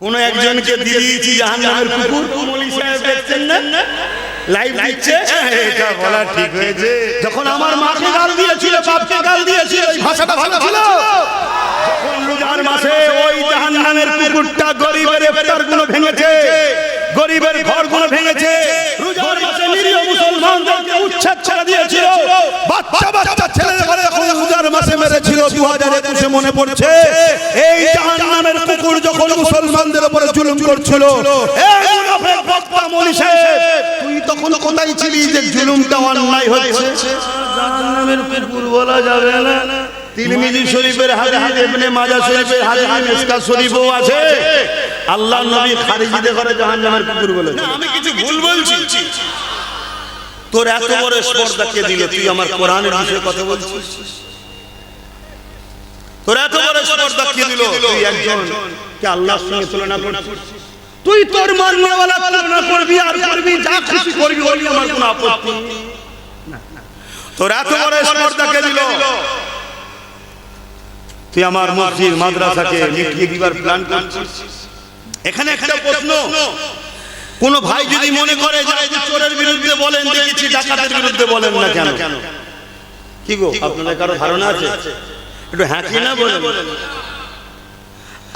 কোন একজনকে দিয়ে দিয়েছি জাহান্নামের কুকুর। মলি সাহেব দেখছেন না? লাইভ দিচ্ছে? এটা বলা ঠিক হয়েছে। যখন আমার মাকে গাল দিয়েছিল বাপকে গাল দিয়েছিল এই ভাষাটা ভালো ছিল রোজার মাসে ওই জাহান্নামের কুকুরটা গরিবের ইফতারগুলো ভেঙেছে গরিবের ঘরগুলো ভেঙেছে। রোজার মাসে নিরীহ মুসলমানদেরকে উচ্ছেদ ছেড়ে দিয়েছিল। বাচ্চা বাচ্চা ছেলেদের ঘরে যখন রোজার মাসে মেরেছিল দু হাজার একুশে মনে পড়ছে। এই জাহান্নামের কুকুর যখন মুসলমানদের উপরে জুলুম করছিল তুই তখন কোথায় ছিলি? যে জুলুমটা অন্যায় হচ্ছে? জাহান্নামের কুকুর বলা যাবে না। তিরমিজি শরীফের হাদিস ইবনে মাজাহ শরীফের হাদিস মিসকাত শরীফও আছে। আল্লাহ নবী খারিজিদের ঘরে জাহান্নামের কুকুর বলেছে আমি কিছু ভুল বলছি। তোর এত বড় স্পর্ধা কে দিল? তুই আমার কোরআনের বিষয়ে কথা বলছিস? তোর এত বড় স্পর্ধা কে দিল? তুই একজন কে আল্লাহর সঙ্গে তুলনা করছিস? তুই তোর মাননেওয়ালা তুলনা করবি আর করবি যা খুশি করবি বলি আমার কোনো আপত্তি। তোর এত বড় স্পর্ধা কে দিল? তুই আমার মসজিদ মাদ্রাসাকে মিটিয়ে দিবার প্ল্যান করছিস? এখানে একটা প্রশ্ন। কোন ভাই যদি মনে করে যে চোরের বিরুদ্ধে বলেন দেখেছি ডাকাতের বিরুদ্ধে বলেন না কেন? কি গো আপনাদের কারও ধারণা আছে? একটু হ্যাঁকি না বলেন।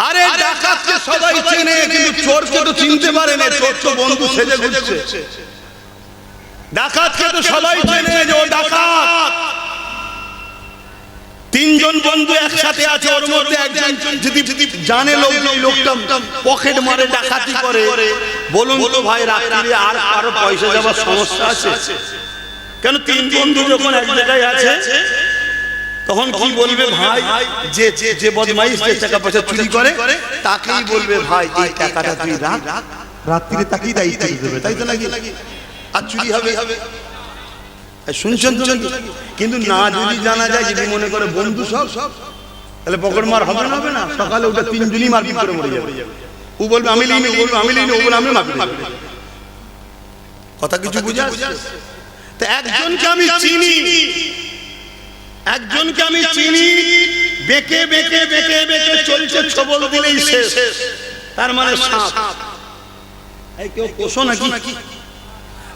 আরে ডাকাতকে সবাই চেনে কিন্তু চোরকে তো চিনতে পারে না চোর তো বন্ধু সেজে ঘুরছে। ডাকাতকে তো সবাই চেনে যে ও ডাকাত। বন্ধু একসাথে আছে ওর মধ্যে একজন যদি জানে লোক লোকটা পকেট মারে ডাকাতি করে বলুন তো ভাই রাত্রিরে আর কারও পয়সা যাওয়ার সমস্যা আছে? কেন তিন বন্ধু যখন এক জায়গায় আছে তখন কি বলবে ভাই যে যে- বদমাইশ যে টাকা পয়সা চুরি করে তাকেই বলবে ভাই এই টাকাটা তুই রাখ। রাত্রিরে তাকেই দায়িত্ব দেবে তাই তো নাকি? আর চুরি হবে। এই শুনছেন তো নাকি? কিন্তু না যদি জানা যায় যদি মনে করে বন্ধু সব সব। তাহলে পকড় মার হবে না হবে না? সকালে ওটা তিনজনই মারপিট করে মরে যাবে। ও বলবে আমি লিনি ও বলবে আমি লিনি ও বলবে আমি মারপিট। কথা কিছু বুঝা তো একজনকে আমি চিনি। একজনকে আমি চিনি। বেঁকে বেঁকে বেঁকে বেঁকে চলছে ছবল দিলেই শেষ। তার মানে সাপ। এই কেউ পোষো নাকি?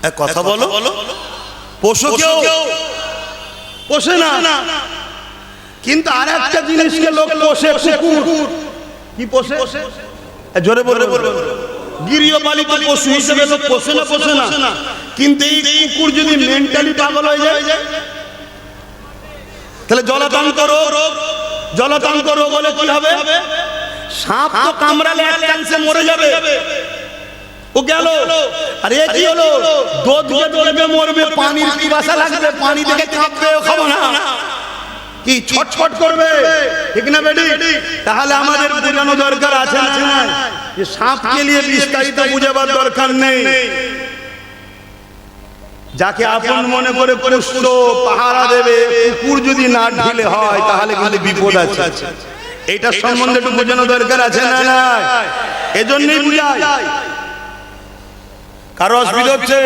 এ, কথা বলো। পোষো কেউ? পোষে না। কিন্তু আর একটা জিনিসকে লোক পোষে কুকুর। কি পোষে? জোরে বলে বলবে গৃহপালিত পশু হিসেবে লোক পোষে না পোষে না। কিন্তু এই কুকুর যদি মেন্টালি পাগল হয়ে যায় তাহলে জলাতঙ্ক রোগ জলাতঙ্ক রোগ হলে কি হবে? সাপ তো কামড়ালে এক মরে যাবে। ও গেল। আর এ কি হলো? দুধ দৌড়বে মরবে পানির পিপাসা লাগবে পানি থেকে কাঁপবে খাব না। কি ছটছট করবে? ঠিক না বেডি তাহলে আমাদের বোঝানো দরকার আছে আছে না যে সাপকে নিয়ে বিস্তারিত বুঝাবার দরকার নেই। যাকে আপন মনে করে পুষ্ট পাহারা দেবে কুকুর যদি না ঢিলে হয় তাহলে কিন্তু বিপদ আছে। এটা সম্বন্ধে একটু বোঝানো দরকার আছে না না এজন্যই বুঝাই কারও অসুবিধা হচ্ছে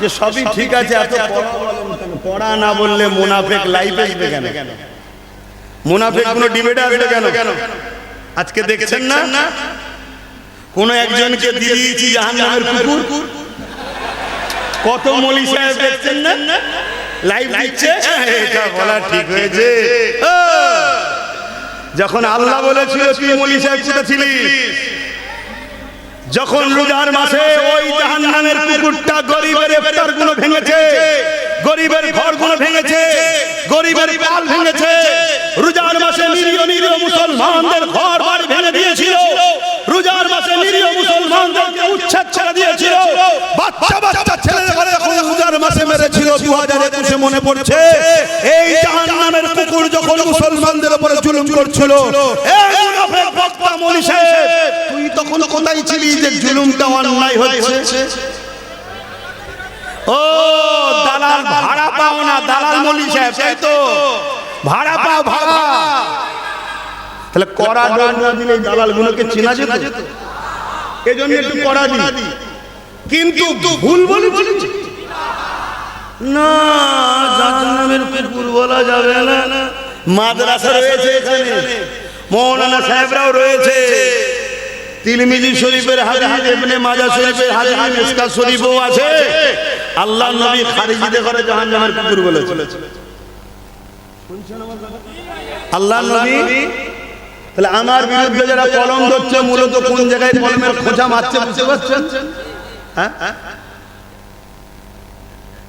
যে সবই ঠিক আছে এত পড়া না বললে মুনাফেক লাইফ আসবে কেন? মুনাফেক কোনো ডিবেটে আসবে কেন? আজকে দেখছেন না? কোন একজনকে দিয়ে দিয়েছি জাহান্নামের কুকুর? কত মলি সাহেব দেখছেন না? লাইভ দিচ্ছে? এটা বলা ঠিক হয়েছে। ও, যখন আল্লাহ বলেছিল তুই মলি সাহেব কোথা ছিলিস? যখন রোজার মাসে ওই জাহান্নামের কুকুরটা গরিবের ইফতারগুলো ভেঙেছে গরিবের ঘরগুলো ভেঙেছে গরিবের পাল ভেঙেছে। রোজার মাসে নিরীহ নিরীহ মুসলমানদের ঘর বাড়ি ভেঙে দিয়েছিল। রোজার মাসে নিরীহ মুসলমানদেরকে উচ্ছেদ ছেড়ে দিয়েছিল। বাচ্চা বাচ্চা ছেলেদের ঘরে যখন রোজার মাসে মেরেছিল দু হাজার একুশে মনে পড়ছে। এই জাহান্নামের কুকুর যখন মুসলমানদের উপরে জুলুম করছিল এই মুনাফিক সাহেব তুই তখন কোথায় ছিলি যে জুলুমটা অন্যায় হচ্ছে? ও দালাল ভাড়া পাও না দালাল মৌলী সাহেব তাই তো। ভাড়া পাও ভাড়া তাহলে কড়া ডোর না দিলে দালাল গুলোকে চেনা যেত? এই জন্য একটু দি কিন্তু ভুল বলে বলেছি? না জাহান্নামের কুকুর বলা যাবে না। মাদ্রাসা রয়েছে এখানে। মৌলানা সাহেবরাও রয়েছে। তিরমিজি শরীফের হাদিস ইবনে মাজাহ শরীফের হাদিস মিসকাত শরীফও আছে। আল্লাহ নবী খারিজিদের ঘরে জাহান্নামের কুকুর বলেছে। আল্লাহ নবী তাহলে আমার বিরুদ্ধে যারা কলম ধরছে মূলত কোন জায়গায় কলমের খোঁজা মারছে বুঝতে পারছেন? হ্যাঁ?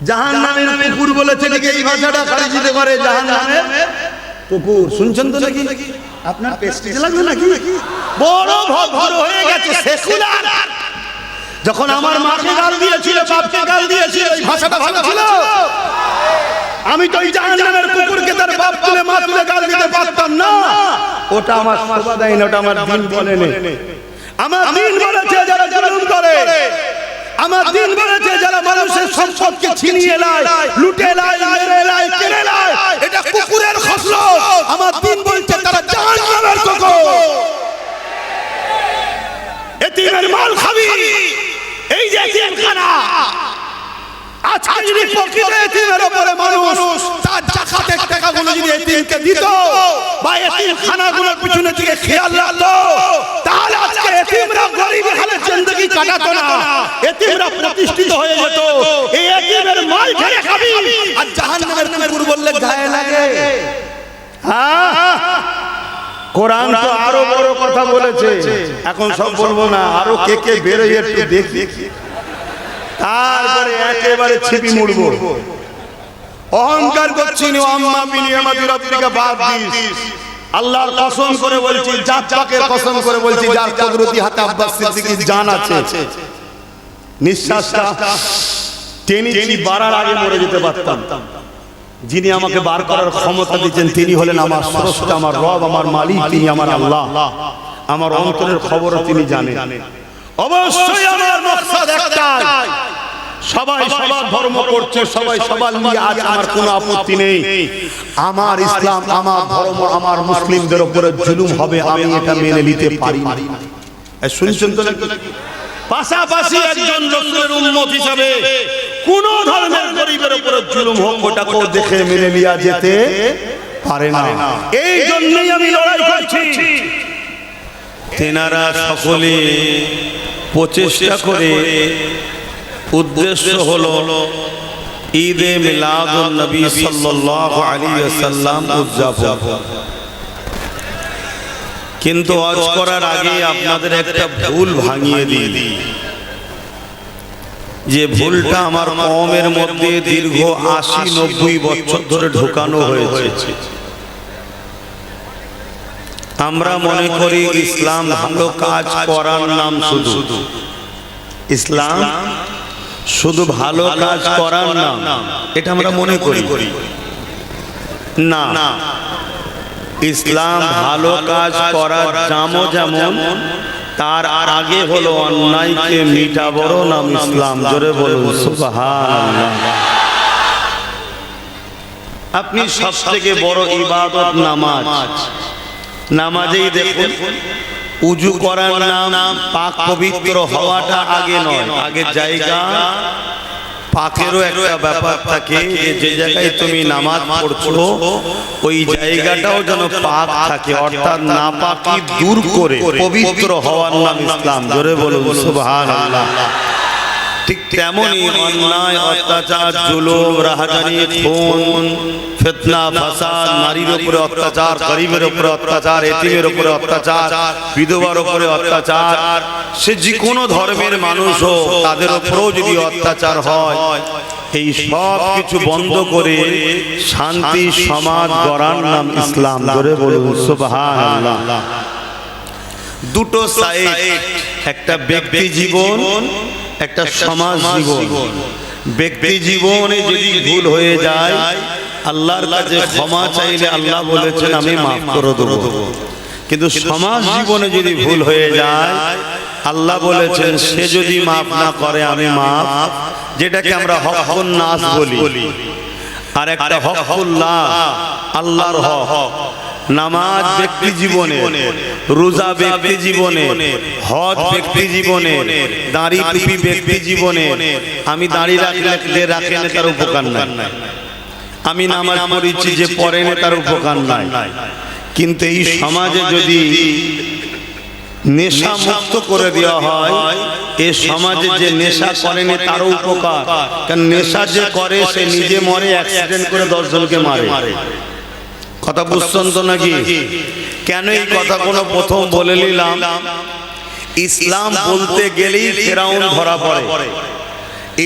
জাহান নামের কুকুর বলেছে নাকি এই ভাষাটা খারিজিতে করে জাহান নামের কুকুর শুনছেন তো নাকি? আপনার পেস্টিজ লাগবে নাকি? বড় ভদ্র হয়ে গেছে সেকুলার। যখন আমার মাকে গাল দিয়েছিল বাপকে গাল দিয়েছিল এই ভাষাটা ভালো ছিল। আমি তো এই জাহান্নামের কুকুরকে তার বাপ তুলে মা তুলে গাল দিতে পারতাম না। ওটা আমার দেয় না ওটা আমার দিন বলে আমার দিন বলেছে যারা জুলুম করে। আমার দিন বলেছে যারা মানুষের সম্পদকে ছিনিয়ে নেয় লুটে নেয় মেরে নেয় কেড়ে নেয় এটা কুকুরের খসলত আমার দিন বলছে তারা জাহান্নামের কুকুর এতিমের মাল খাবি। এই যে এতিমখানা। আজকে যদি প্রকৃত এতিমের উপরে মানুষ। তার জাকাতের টাকাগুলো যদি এতিমকে দিত বা এতিম খানাগুলোর পিছনে থেকে খেয়াল রাখতো তাহলে আজকে এতিমরা গরিবের হালে জিন্দগি কাটাতো না। এতিমরা প্রতিষ্ঠিত হয়ে যেত। এই এতিমের মাল খেয়ে খাবি। আর জাহান্নামের কুকুর বললে গায়ে লাগে। হ্যাঁ কোরআন তো আরও বড় কথা বলেছে। এখন সব বলব না আরও কে কে বেরোয় একটু দেখি। তারপরে একেবারে ছিপি মুড়বো। অহংকার করছি আল্লাহর কসম করে বলছি, জাত পাকের কসম করে বলছি, যার কুদরতি হাতে আব্বাস সিদ্দিকীর জান আছে। নিঃশ্বাসটা টেনে টেনে বাড়ার আগে মরে যেতে পারতাম। যিনি আমাকে বার করার ক্ষমতা দিচ্ছেন তিনি হলেন আমার স্রষ্টা, আমার রব, আমার মালিক, তিনি আমার আল্লাহ। আমার অন্তরের খবরও তিনি জানেন। অবশ্যই আমার মকসদ একটাই। সবাই সবার ধর্ম করছে সবাই সবার নিয়ে আজ আমার কোনো আপত্তি নেই। আমার ইসলাম আমার ধর্ম আমার মুসলিমদের উপরে জুলুম হবে আমি এটা মেনে নিতে পারি না। শুনছেন তো? পাশাপাশি একজন রসুলের উন্মত হিসাবে কোন ধর্মের গরিবের উপরে জুলুম হোক ওটাকেও দেখে মেনে নেওয়া যেতে পারে না। এই জন্যই আমি লড়াই করছি। তেনারা সকলে প্রচেষ্টা করে উদ্দেশ্য হলো ঈদে মিলাদুন নবী সাল্লাল্লাহু আলাইহি ওয়াসাল্লাম উদযাপন। কিন্তু আজ করার আগে আপনাদের একটা ভুল ভাঙিয়ে দিই। যে ভুলটা আমার কমের মধ্যে দীর্ঘ আশি নব্বই বছর ধরে ঢোকানো হয়েছে। আমরা মনে করি ইসলাম ভালো কাজ করার নাম শুধু। ইসলাম শুধু ভালো কাজ করার নাম। এটা আমরা মনে করি। না। ইসলাম ভালো কাজ করার জামও যেমন তার আর আগে হলো অন্যায়কে মিটাবরও নাম ইসলাম। জোরে বলুন আপনি সব থেকে বড় ইবাদত নামাজ। নামাজেই দেখুন উজু করার নাম পাক পবিত্র হওয়াটা আগে নয়। আগে জায়গা পাকেরও একটা ব্যাপার থাকে যে জায়গায় তুমি নামাজ পড়ছো ওই জায়গাটাও যেন পাক থাকে অর্থাৎ না পাকি দূর করে পবিত্র হওয়ার নাম ইসলাম। জোরে বলুন সুবহানাল্লাহ। ঠিক তেমনই অন্যায় অত্যাচার জুলুম রাহাজানি খুন ফিতনা ফাসাদ নারীর উপরে অত্যাচার গরিবের উপরে অত্যাচার এতিমের উপরে অত্যাচার বিধবার উপরে অত্যাচার সে যে কোনো ধর্মের মানুষ হোক তাদের উপরেও যদি অত্যাচার হয় এই সব কিছু বন্ধ করে শান্তি সমাজ গড়ার নাম ইসলাম। ধরে বলুন সুবহানাল্লাহ। দুটো সাইড একটা ব্যক্তি জীবন একটা সমাজ জীবন। ব্যক্তি জীবনে যদি ভুল হয়ে যায় আল্লাহর কাছে ক্ষমা চাইলে আল্লাহ বলেছেন আমি মাফ করে দেবো। কিন্তু সমাজ জীবনে যদি ভুল হয়ে যায় আল্লাহ বলেছেন সে যদি মাফ না করে আমি মাফ। যেটাকে আমরা হকুন নাস বলি। আর একটা হকুল্লাহ আল্লাহর হক। নামাজ ব্যক্তি জীবনে রোজা ব্যক্তি জীবনে হজ ব্যক্তি জীবনে দাড়ি টুপি ব্যক্তি জীবনে আমি দাড়ি রাখলে যে রাখেন তার উপকার নাই। আমি নামাজ পড়েছি যে পড়েন তার উপকার নাই। কিন্তু এই সমাজে যদি নেশা মুক্ত করে দেওয়া হয় এ সমাজে যে নেশা করেনি তারও উপকার কারণ নেশা যে করে সে নিজে মরে অ্যাক্সিডেন্ট করে দশজনকে মারে। কথা বুঝছেন তো নাকি? কেন এই কথা কোনো প্রথম বলে নিলাম? ইসলাম বলতে গেলেই ফেরাউন ধরা পড়ে।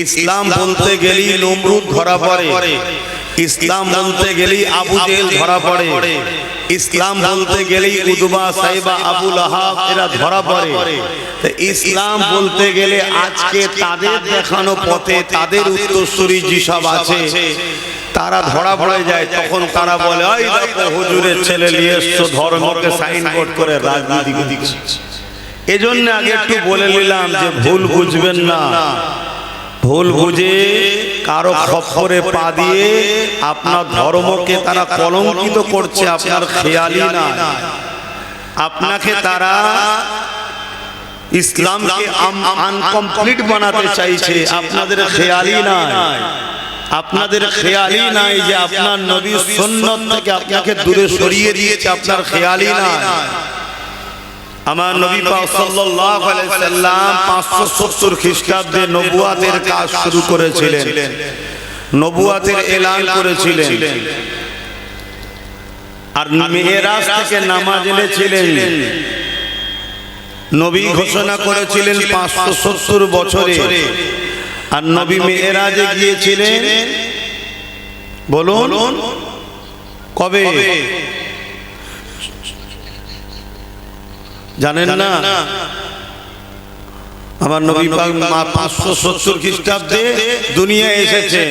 ইসলাম বলতে গেলেই নমরুদ ধরা পড়ে। ইসলাম বলতে গেলেই আবু জেল ধরা পড়ে। ইসলাম বলতে গেলেই উদবা সাইবা আবুল আহাব এরা ধরা পড়ে। তো ইসলাম বলতে গেলে আজকে তাদের দেখানো পথে তাদের উত্তরসূরি যেসব আছে। তারা ধরা পড়ে যায় তখন তারা বলে ওই দেখো হুজুরের ছেলে নিয়ে এসছো ধর্মকে সাইন সাইনবোর্ড করে রাজনীতি দিচ্ছে এজন্য আগে একটু বলে নিলাম যে ভুল বুঝবেন না। ভুল বুঝে কারও খপ্পরে পা দিয়ে আপনার ধর্মকে তারা কলঙ্কিত করছে আপনার খেয়ালি না আপনাকে তারা ইসলামকে আনকমপ্লিট বানাতে চাইছে আপনাদের খেয়ালি নাই। আপনাদের খেয়ালি নাই যে আপনার নবী সুন্নত থেকে আপনাকে দূরে সরিয়ে দিয়েছে আপনার খেয়ালি নাই। আমার নবী পাক সাল্লাল্লাহু আলাইহি সাল্লাম 570 খ্রিস্টাব্দে নবুয়াতের কাজ শুরু করেছিলেন। নবুয়াতের এলান করেছিলেন। আর মেহেরাজ থেকে নামাজ এনেছিলেন। নবী ঘোষণা করেছিলেন 570 বছরে। আর নবী মেহেরাজে গিয়েছিলেন। বলুন। কবে? জানেন না? আমার নবী পাঁচশো সত্তর খ্রিস্টাব্দে দুনিয়া এসেছেন।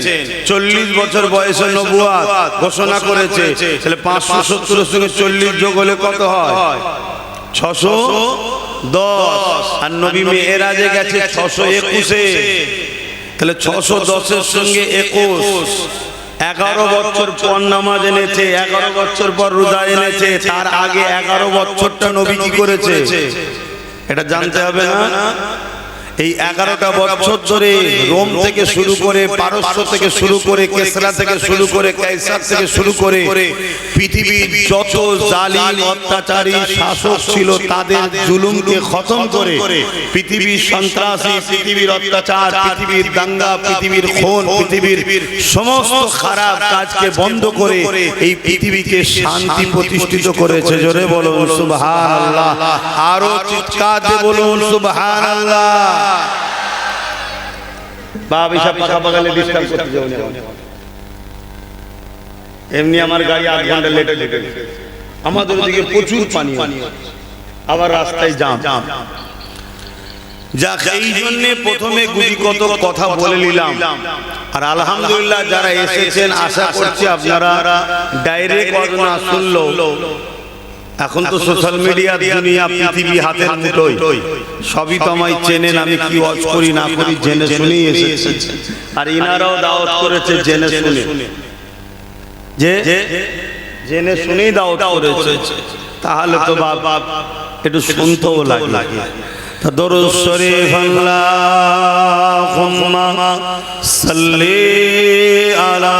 চল্লিশ বছর বয়সে নবুয়াত ঘোষণা করেছে। তাহলে পাঁচশো সত্তরের সঙ্গে চল্লিশ যোগ হলে কত হয়? ছশো দশ। আর নবী মেয়েরাজে গেছে ছশো একুশে। তাহলে ছশো দশের সঙ্গে একুশ। এগারো বছর পর নামাজ এনেছে, এগারো বছর পর রোজা এনেছে, তার আগে এগারো বছরটা নবী কি করেছে? এটা জানতে হবে না? এই এগারোটা বছর ধরে রোম থেকে শুরু করে পারস্য থেকে শুরু করে কেসরা থেকে শুরু করে কাইসার থেকে শুরু করে পৃথিবীর যত জালিম, অত্যাচারী, শাসক ছিল তাদের জুলুমকে খতম করে পৃথিবীর সন্ত্রাসী, পৃথিবীর অত্যাচার, পৃথিবীর দাঙ্গা, পৃথিবীর খুন, পৃথিবীর সমস্ত খারাপ কাজকে বন্ধ করে এই পৃথিবীকে শান্তি প্রতিষ্ঠিত করেছে। জোরে বলুন, সুবহানাল্লাহ। আরও চিৎকার দিয়ে বলুন, সুবহানাল্লাহ। বাপ এসব পাকা বাগালে ডিস্টার্ব করতে যাও এমনি আমার গাড়ি আধ ঘণ্টা লেটে লেটে আমাদের ওদিকে প্রচুর পানি আবার রাস্তায় জাম। যাক এই জন্য প্রথমে কত কথা বলে নিলাম। আর আলহামদুলিল্লাহ যারা এসেছেন আশা করছি আপনারা ডাইরেক্ট শুনলো। এখন তো সোশ্যাল মিডিয়া দুনিয়া পৃথিবী হাতের মুঠোয়। সবই তো আমায় চেনেন আমি কি ওয়াজ করি না করি জেনে শুনেই এসেছি। আর ইনারাও দাওয়াত করেছে জেনে শুনে। যে জেনে শুনেই দাওয়াত করেছে। তাহলে তো বাবা একটু শুনতেও লাগে। দরুদ শরীফ আল্লাহুম্মা সাল্লি আলা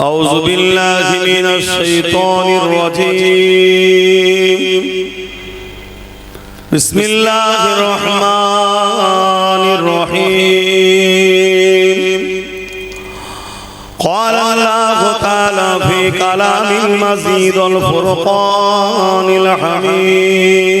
أعوذ بالله من الشيطان الرجيم. بسم الله الرحمن الرحيم. قال الله تعالى في كلام المزيد الفرقان الحميد.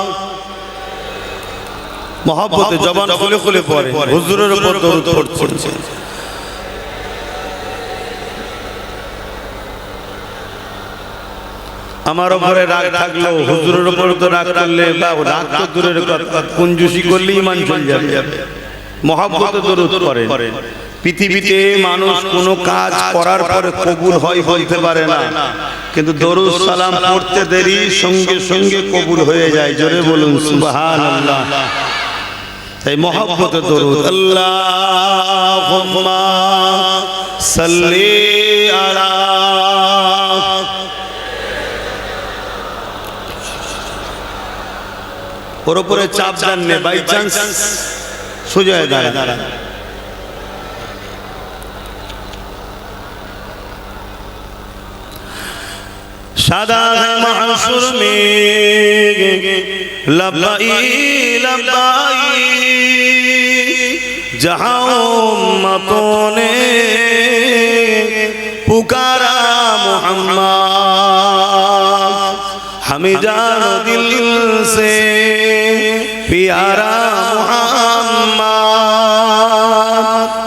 মহব্বতে জবান খুলে খুলে পড়ে। হুজুরের উপর দরুদ পড়ছে। আমার ওপরে রাগ থাকলেও হুজুরের উপর তো রাগ করলে বা রাগ তো দূরের কথা। কুঞ্জুসি করলে ইমান চলে যাবে। মহাব্বত দরুদ করেন পৃথিবীতে মানুষ কোনো কাজ করার পরে কবুল হয় বলতে পারে না। কিন্তু দরুদ সালাম পড়তে দেরি সঙ্গে সঙ্গে কবুল হয়ে যায়। জোরে বলুন সুবহানাল্লাহ। এই মহাপত সাল্লি ওর উপরে চাপ বাই চান্স সুজয় দাঁড়ায় দাঁড়া সাদা মহাসুর মে لبائی لبائی جہاں امتوں نے پکارا محمد ہمیں جان دل سے پیارا محمد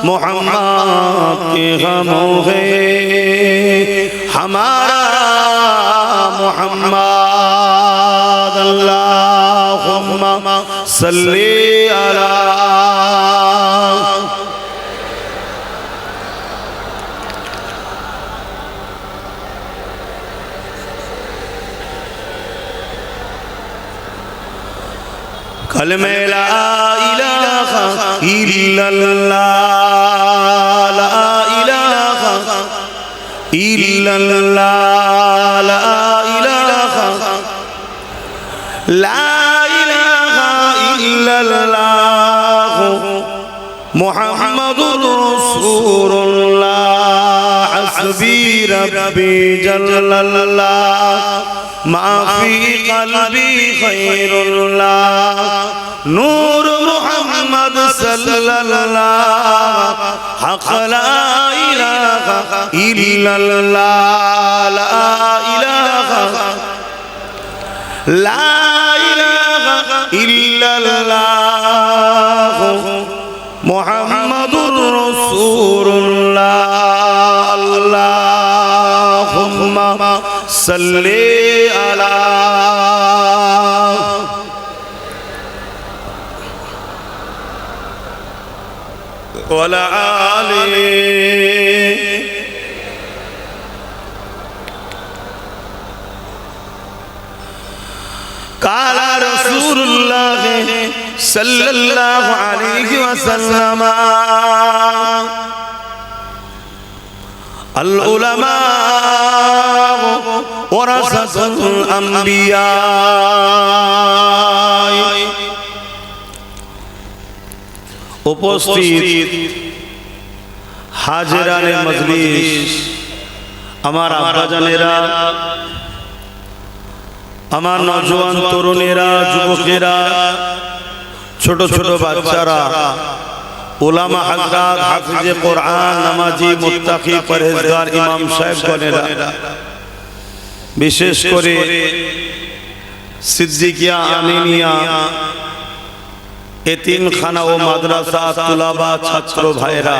محمد کے غموں ہے صلی علی کلمہ لا الہ الا اللہ لا الہ الا اللہ لا الہ لا ইল্লাল্লাহ মুহাম্মাদুর রাসূলুল্লাহ। হাসবি রব্বি জাল্লাল্লাহ। মা ফি কলবি খায়রুল্লাহ নূর মুহাম্মদ সাল্লাল্লাহ। হক লা ইলাহা ইল্লাল্লাহ। লা ইলাহা লা صلی علی ولا قال رسول الله صلى الله عليه وسلم العلماء উপস্থিত হাজেরানে মজলিস আমার আব্বাজানেরা আমার নজওয়ান তরুণেরা যুবকেরা ছোট ছোট বাচ্চারা ওলামা হাজরাত হাফিজে কোরআন নামাজি মুত্তাকি পরহেজগার ইমাম সাহেব গনেরা বিশেষ করে সিদ্দিকিয়া আমিনিয়া এতিমখানা ও মাদ্রাসা তুলাবা ছাত্র ভাইরা।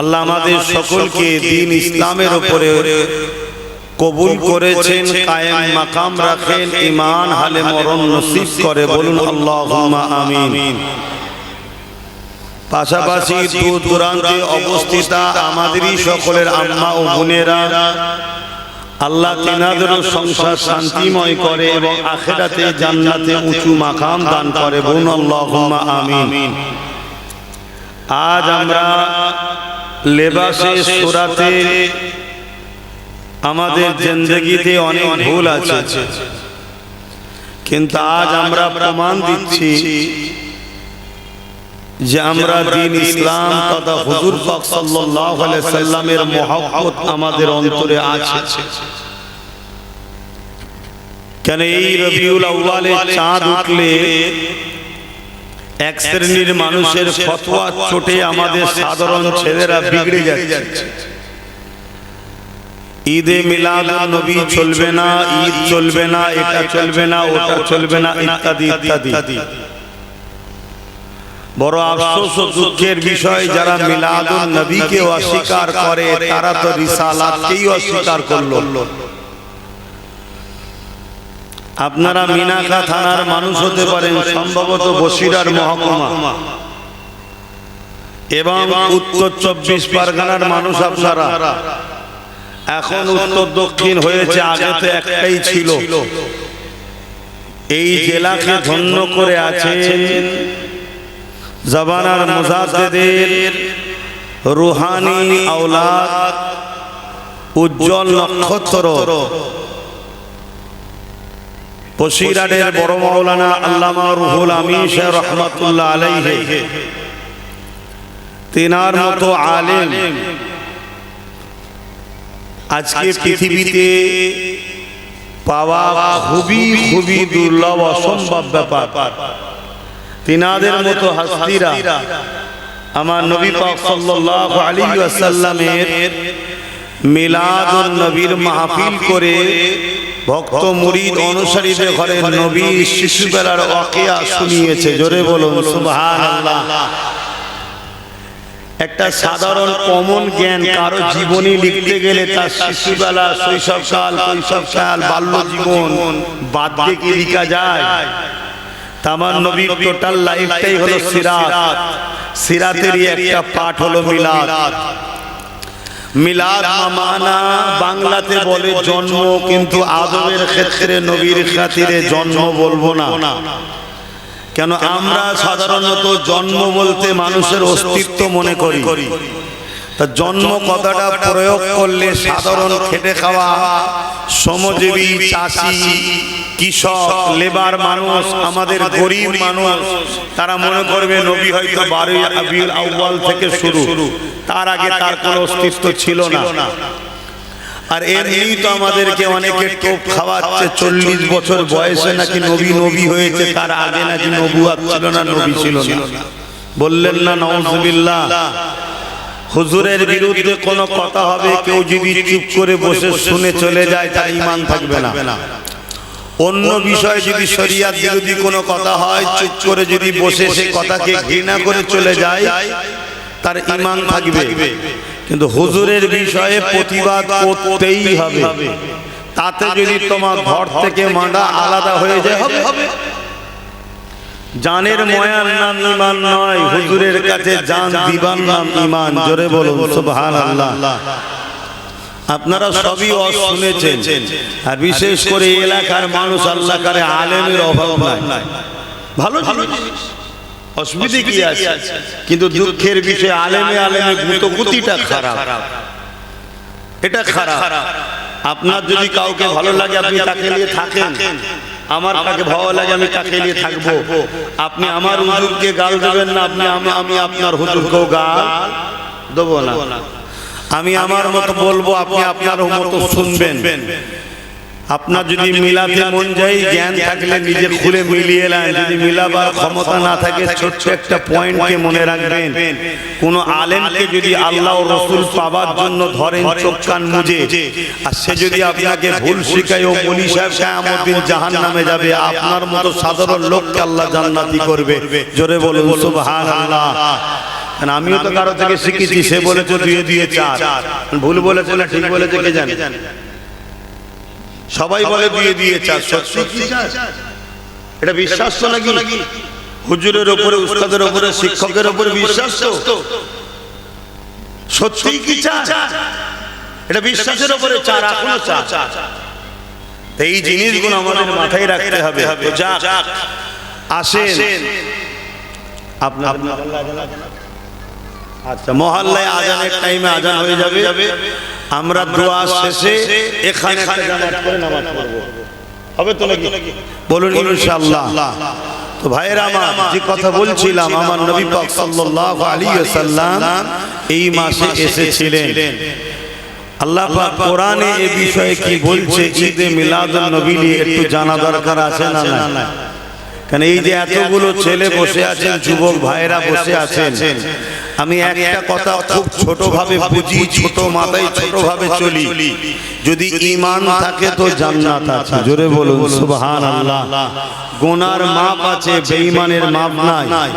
আল্লাহ আমাদের সকলকে দিন ইসলামের উপরে কবুল করেছেন কায়েম মাকাম রাখেন ইমান হালে মরণ নসিব করে বলুন আল্লাহুম্মা আমিন। পাশাপাশি দূর দূরান্তে অবস্থিত আমাদেরই সকলের আম্মা ও বোনেরা আল্লাহ তেনাদেরও সংসার শান্তিময় করে এবং আখেরাতে জান্নাতে উঁচু মাকাম দান করে বলুন আল্লাহুম্মা আমিন। আজ আমরা লেবাসে সুরাতে আমাদের জিন্দগিতে অনেক ভুল আছে। কিন্তু আজ আমরা প্রমাণ দিচ্ছি যে আমরা দিন ইসলাম তথা হুজুর পাক সাল্লাল্লাহু আলাইহি সাল্লামের মহব্বত আমাদের অন্তরে আছে। কেন এই রবিউল আউয়ালে চাঁদ উঠলে এক শ্রেণির মানুষের ফতোয়া চোটে আমাদের সাধারণ ছেলেরা বিগড়ে যাচ্ছে। ঈদে মিলাদ নবী চলবে না ঈদ চলবে না এটা চলবে না ওটা চলবে না ইত্যাদি। ইত্যাদি। বড় আফসোস ও দুঃখের বিষয় যারা মিলাদুন নবীকে অস্বীকার করে তারা তো রিসালাতকেই অস্বীকার করল। আপনারা মিনাকা থানার মানুষ হতে পারেন সম্ভবত বসিরার মহকুমা। এবং উত্তর চব্বিশ পরগনার মানুষ আপনারা। এখন উত্তর দক্ষিণ হয়েছে আগে তো একটাই ছিল। এই জেলাকে ধন্য করে আছেন জবানার মুজাদ্দেদের রুহানি আওলাদ উজ্জ্বল নক্ষত্র। পশিরাটের বড় মাওলানা আল্লামা রুহুল আমিন শাহ রহমাতুল্লাহ আলাইহি। তিনার মতো আলেম আজকে পৃথিবীতে পাওয়া খুবই খুবই দুর্লভ, অসম্ভব ব্যাপার। তিনাদের মতো হাস্তিরা আমার নবী পাক সাল্লাল্লাহু আলাইহি ওয়াসাল্লামের মিলাদুন নবীর মাহফিল করে ভক্ত মুরিদ অনুসারীদের ঘরে নবী শিশুবেলার ওয়াকিয়া শুনিয়েছে। জোরে বলুন সুবহানাল্লাহ। একটা সাধারণ কমন জ্ঞান কারও জীবনী লিখতে গেলে তার শিশুবেলা শৈশবকাল কৈশবকাল বাল্য জীবন বাদ দিয়ে কি লিখা যায়? তামার নবীর টোটাল লাইফটাই হলো সিরাত। সিরাতেরই একটা পাঠ হলো মিলাদ। মিলাদ। মানা বাংলাতে বলে জন্ম কিন্তু আদবের ক্ষেত্রে নবীর খাতিরে জন্ম বলব না। কেন আমরা সাধারণত জন্ম বলতে মানুষের অস্তিত্ব মনে করি। তা জন্ম কথাটা প্রয়োগ করলে সাধারণ খেটে খাওয়া? শ্রমজীবী চাষি কৃষক লেবার মানুষ আমাদের গরিব মানুষ তারা মনে করবে নবী হয়তো বারোই আবির আউ্বাল থেকে শুরু। তার আগে তার কোনো অস্তিত্ব ছিল না। আর এমনি তো আমাদেরকে অনেকে টোপ খাওয়াচ্ছে চল্লিশ বছর বয়সে নাকি নবী নবী হয়েছে তার আগে নাকি নবুয়াত ছিল না নবী ছিল না। বললেন না নওয়াজবিল্লাহ হুজুরের বিরুদ্ধে কোনো কথা হবে কেউ যদি চুপ করে বসে শুনে চলে যায় তার ইমান থাকবে না। অন্য বিষয়ে যদি শরিয়াত বিরোধী কোনো কথা হয় চুপ করে যদি বসে সে কথাকে ঘৃণা করে চলে যায় তার ইমান থাকবে। কিন্তু হুজুরের বিষয়ে প্রতিবাদ করতেই হবে। তাতে যদি তোমার ঘর থেকে মাডা আলাদা হয়ে যায় হবে? জানের ময়ার নাম ইমান নয় হুজুরের কাছে জান দিবার নাম ইমান জোরে বলুন সুবহানাল্লাহ। আপনারা সবই শুনেছেন আর বিশেষ করে এলাকার মানুষ আল্লাহ কারে আলেমের অভাব নাই। ভালো ভালো জিনিস। অসুবিধে কি আছে? কিন্তু দুঃখের বিষয় আলেমে আলেমে গুতগুতিটা খারাপ। এটা খারাপ। আপনার যদি কাউকে ভালো লাগে আপনি তাকে নিয়ে থাকেন। আমার কাকে ভালো লাগে আমি তাকে নিয়ে থাকব। আপনি আমার হুজুরকে গাল দেবেন না আপনি আমি আমি আপনার হুজুরকেও গাল দেবো না। আমি আমার মতো বলব আপনি আপনার মতো শুনবেন। আপনার যদি মিলাতে মন যাই জ্ঞান থাকলে নিজে খুলে মিলিয়ে নেন যদি মিলাবার ক্ষমতা না থাকে ছোট্ট একটা পয়েন্টকে মনে রাখবেন। কোন আলেমকে যদি আল্লাহ ও রসুল পাবার জন্য ধরেন চোখ কান মুজে আর সে যদি আপনাকে ভুল শিখায় ও বলি সাহেব কেয়ামতিন জাহান নামে যাবে আপনার মতো সাধারণ লোককে আল্লাহ জান্নাতি করবে। জোরে বলুন সুবহানাল্লাহ। কারণ আমিও তো কারও থেকে শিখেছি সে বলেছে দুয়ে দিয়ে চার। ভুল বলেছে না ঠিক বলেছে কে জানে? সবাই বলে দিয়ে দিয়ে চার সত্যি কি? চার? এটা বিশ্বাস তো নাকি? হুজুরের ওপরে উস্তাদের ওপরে শিক্ষকের ওপরে বিশ্বাস তো? সত্যি কি চার? এটা বিশ্বাসের ওপরে চার এখনও চার তো এই জিনিসগুলো আমাদের মাথায় রাখতে হবে। আসেন। আপনার আচ্ছা মহল্লায় আজানের টাইমে আজান হয়ে যাবে। আমরা দোয়া শেষে এখানে জামাত করে নামাজ পড়ব। হবে তো নাকি? বলুন ইনশাআল্লাহ। তো ভাইয়েরা আমার যে কথা বলছিলাম আমার নবী পাক সাল্লাল্লাহু আলাইহি ওয়াসাল্লাম এই মাসে এসেছিলেন। আল্লাহ পাক কোরআনে এই বিষয়ে কি বলছে ঈদে মিলাদুন নবী নিয়ে একটু জানা দরকার আছে না না কারণ এই যে এতগুলো ছেলে বসে আছেন যুবক ভাইরা বসে আছেন। আমি একটা কথা খুব ছোট ভাবে বুঝি ছোট মাথায় ছোট ভাবে চলি। যদি ইমান থাকে তো জান্নাত আছে। জোরে বলুন সুবহানাল্লাহ। গোনার মাপ আছে বেঈমানের মাপ নাই।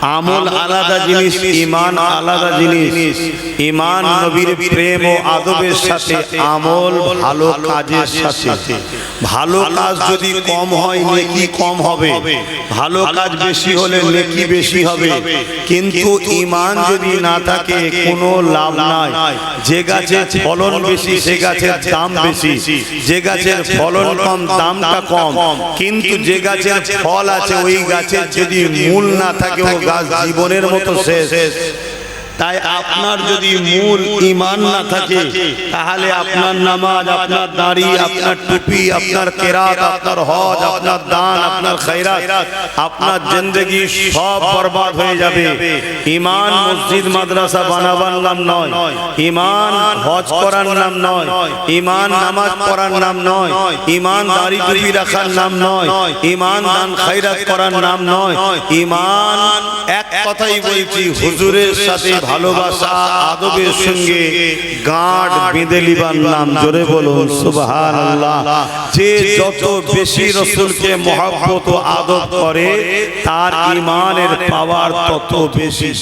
আমল আলাদা জিনিস ইমান আলাদা জিনিস। ইমান নবীর প্রেম ও আদবের সাথে আমল ভালো কাজের সাথে। ভালো কাজ যদি কম হয় নেকি কম হবে। ভালো কাজ বেশি হলে নেকি বেশি হবে। কিন্তু ইমান যদি না থাকে কোনো লাভ নাই। যে গাছের ফলন বেশি সে গাছের দাম বেশি। যে গাছের ফলন কম দামটা কম। কিন্তু যে গাছের ফল আছে ওই গাছের যদি মূল না থাকে গাছ জীবনের মতো শেষ। তাই আপনার যদি মূল ইমান না থাকে তাহলে আপনার নামাজ আপনার দাড়ি আপনার টুপি আপনার কেরাত আপনার হজ আপনার দান আপনার খৈরাত আপনার জিন্দগি সব বরবাদ হয়ে যাবে। ইমান মসজিদ মাদ্রাসা বানাবার নাম নয়। ইমান হজ করার নাম নয়। ইমান নামাজ পড়ার নাম নয়। ইমান দাড়ি টুপি রাখার নাম নয়। ইমান দান খৈরাত করার নাম নয়। ইমান এক কথাই বলছি হুজুরের সাথে ভালোবাসা আদবের সঙ্গে গাঁট বেঁধে লিবার নাম জোরে বলুন সুবহানাল্লাহ। যে যত বেশি রসুলকে মহব্বত আদব করে তার ইমানের পাওয়ার তত বেশি।